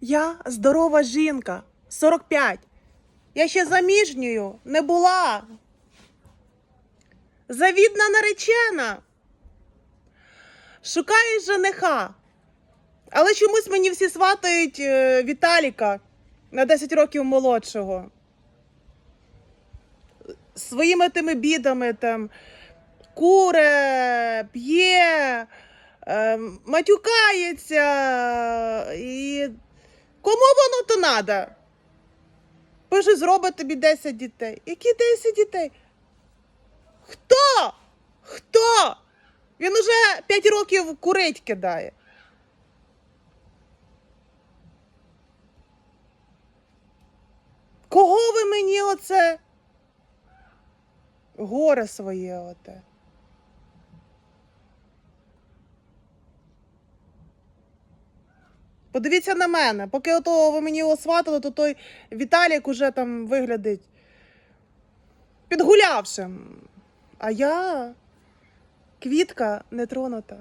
Я здорова жінка, 45. Я ще заміжньою не була. Завідна наречена. Шукаю жениха. Але чомусь мені всі сватають е, Віталіка на 10 років молодшого. Своїми тими бідами там куре, п'є, е, матюкається. Кому воно то надо? Пише, зробить тобі 10 дітей. Які 10 дітей? Хто? Хто? Він уже 5 років курить кидає. Кого ви мені оце? Горе своє оте. Подивіться на мене. Поки ото ви мені його сватали, то той Віталік уже там виглядить підгулявшим. А я квітка не тронута.